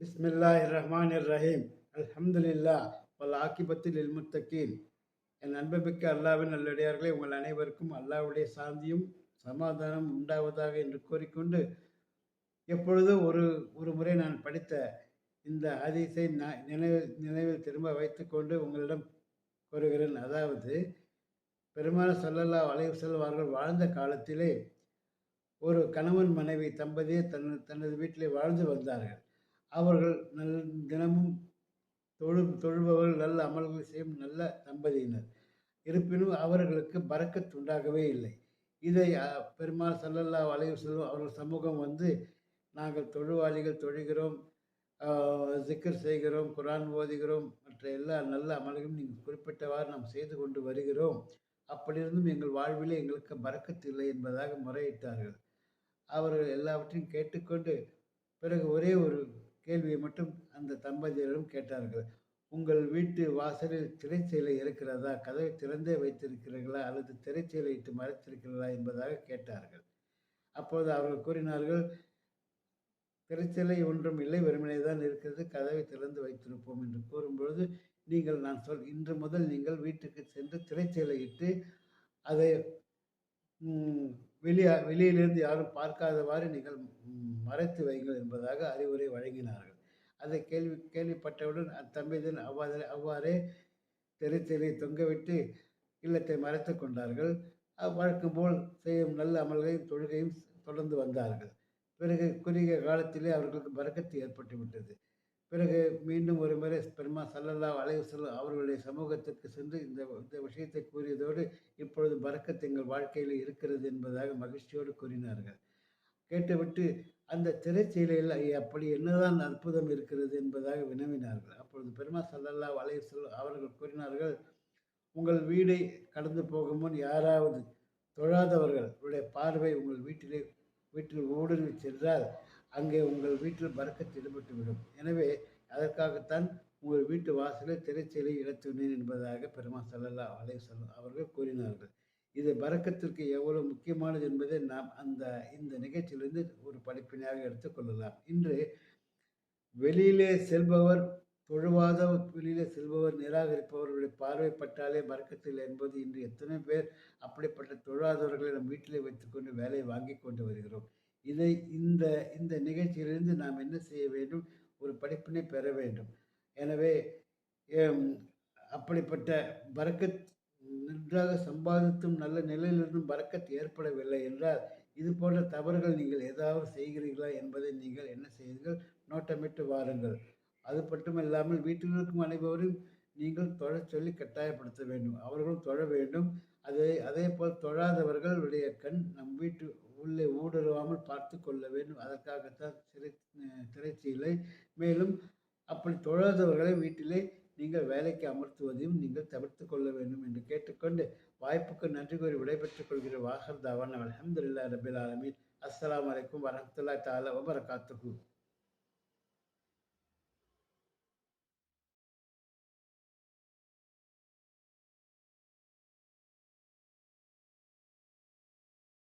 பிஸ்மில்லாஹ் ரஹ்மான் ரஹீம் அல்ஹம்துலில்லா பல் ஆக்கிபத்தில் இல்முத்தக்கீன் என் அன்பமிக்க அல்லாவின் நல்லடியார்களே உங்கள் அனைவருக்கும் அல்லாவுடைய சாந்தியும் சமாதானம் உண்டாவதாக என்று கூறிக்கொண்டு எப்பொழுது ஒரு ஒரு முறை நான் படித்த இந்த ஹதீஸை நான் நினைவில் நினைவில் திரும்ப வைத்துக்கொண்டு உங்களிடம் கூறுகிறேன். அதாவது பெருமான சல்லல்லா அலைவு செல்வார்கள் வாழ்ந்த காலத்திலே ஒரு கணவன் மனைவி தம்பதியே தன் தனது வீட்டிலே வாழ்ந்து வந்தார்கள். அவர்கள் நல் தினமும் தொழு தொழுபவர்கள் நல்ல அமல்கள் செய்யும் நல்ல தம்பதியினர். இருப்பினும் அவர்களுக்கு பறக்கத் உண்டாகவே இல்லை. இதை பெருமாள் சல்லல்லா வளைவு செல்வம் அவர்கள் சமூகம் வந்து நாங்கள் தொழுவாளிகள் தொழுகிறோம் ஜிக்கர் செய்கிறோம் குரான் ஓதுகிறோம் மற்ற எல்லா நல்ல அமல்களும் நீங்கள் குறிப்பிட்டவாறு நாம் செய்து கொண்டு வருகிறோம். அப்படி இருந்தும் எங்கள் வாழ்விலே எங்களுக்கு பறக்கத்து இல்லை என்பதாக முறையிட்டார்கள். அவர்கள் எல்லாவற்றையும் கேட்டுக்கொண்டு பிறகு ஒரே ஒரு கேள்வியை மட்டும் அந்த தம்பதியரிடம் கேட்டார்கள். உங்கள் வீட்டு வாசலில் திரைச்சீலை இருக்கிறதா? கதவை திறந்தே வைத்திருக்கிறீர்களா? அல்லது திரைச்சீலை இட்டு மறைத்திருக்கிறதா என்பதாக கேட்டார்கள். அப்போது அவர்கள் கூறினார்கள் திரைச்சீலை ஒன்றும் இல்லை. வெறுமனே தான் இருக்கிறது. கதவை திறந்து வைத்திருப்போம் என்று கூறும்பொழுது நீங்கள் நான் சொல் இன்று முதல் நீங்கள் வீட்டுக்கு சென்று திரைச்சீலை இட்டு அதை வெளியே வெளியிலிருந்து யாரும் பார்க்காதவாறு நீங்கள் மறைத்து வைங்கள் என்பதாக அறிவுரை வழங்கினார்கள். அதை கேள்வி கேள்விப்பட்டவுடன் அத்தம்பிதன் அவ்வாறு அவ்வாறே தெரு தெரு தொங்கவிட்டு இல்லத்தை மறைத்து கொண்டார்கள். வழக்கம் போல் செய்யும் நல்ல அமல்களையும் தொழுகையும் தொடர்ந்து வந்தார்கள். பிறகு குறுகிய காலத்திலே அவர்களுக்கு பறக்கத்து ஏற்பட்டு விட்டது. பிறகு மீண்டும் ஒரு முறை பெருமா சல்லல்லா அலைவு அவர்களுடைய சமூகத்திற்கு சென்று இந்த இந்த விஷயத்தை கூறியதோடு இப்பொழுது பறக்கத்து எங்கள் வாழ்க்கையில் இருக்கிறது என்பதாக மகிழ்ச்சியோடு கூறினார்கள். கேட்டுவிட்டு அந்த திரைச்சீலையில் அப்படி என்னதான் அற்புதம் இருக்கிறது என்பதாக வினவினார்கள். அப்பொழுது பெருமா சல்லல்லா அலைவு அவர்கள் கூறினார்கள் உங்கள் வீடை கடந்து போகும் முன் யாராவது தொழாதவர்கள் உடைய பார்வை உங்கள் வீட்டிலே வீட்டில் ஊடுருவி சென்றால் அங்கே உங்கள் வீட்டில் பறக்கத்து ஈடுபட்டு விடும். எனவே அதற்காகத்தான் உங்கள் வீட்டு வாசலில் திரைச்சீலை இழத்துனேன் என்பதாக பெருமா சல்லல்லா அலைஹி அவர்கள் கூறினார்கள். இது பறக்கத்திற்கு எவ்வளவு முக்கியமானது என்பதை நாம் அந்த இந்த நிகழ்ச்சியிலிருந்து ஒரு படிப்பினையாக எடுத்துக்கொள்ளலாம் இன்று வெளியிலே செல்பவர் தொழுவாத வெளியிலே செல்பவர் நிராகரிப்பவர்களுடைய பார்வைப்பட்டாலே பறக்கத்தில் என்பது இன்று எத்தனை பேர் அப்படிப்பட்ட தொழாதவர்களை நம் வீட்டிலே வைத்துக்கொண்டு வேலையை வாங்கி கொண்டு வருகிறோம். இதை இந்த இந்த நிகழ்ச்சியிலிருந்து நாம் என்ன செய்ய வேண்டும்? ஒரு படிப்பினை பெற வேண்டும். எனவே அப்படிப்பட்ட பறக்கத் நன்றாக சம்பாதித்தும் நல்ல நிலையிலிருந்தும் பறக்கத் ஏற்படவில்லை என்றால் இது போன்ற தவறுகள் நீங்கள் ஏதாவது செய்கிறீர்களா என்பதை நீங்கள் என்ன செய்யுங்கள்? நோட்டமிட்டு வாருங்கள். அது மட்டுமல்லாமல் வீட்டில் இருக்கும் அனைவரும் நீங்கள் தொழச் சொல்லி கட்டாயப்படுத்த வேண்டும். அவர்களும் தொழ வேண்டும். அதே அதே போல் தொழாதவர்களுடைய கண் நம் வீட்டு உள்ளே ஊடுருவாமல் பார்த்து கொள்ள வேண்டும். அதற்காகத்தான் திரை அஹ் திரைச்சீலை. மேலும் அப்படி தொழாதவர்களை வீட்டிலே நீங்கள் வேலைக்கு அமர்த்துவதையும் நீங்கள் தவிர்த்து கொள்ள வேண்டும் என்று கேட்டுக்கொண்டு வாய்ப்புக்கு நன்றி கூறி விடைபெற்றுக் கொள்கிற வாகர் தாவான் அலமதுல்லா ரபில் ஆலமீன். அஸ்லாம் அலைக்கும் வரமத்துல்லா தாலா வபரகாத்துஹு.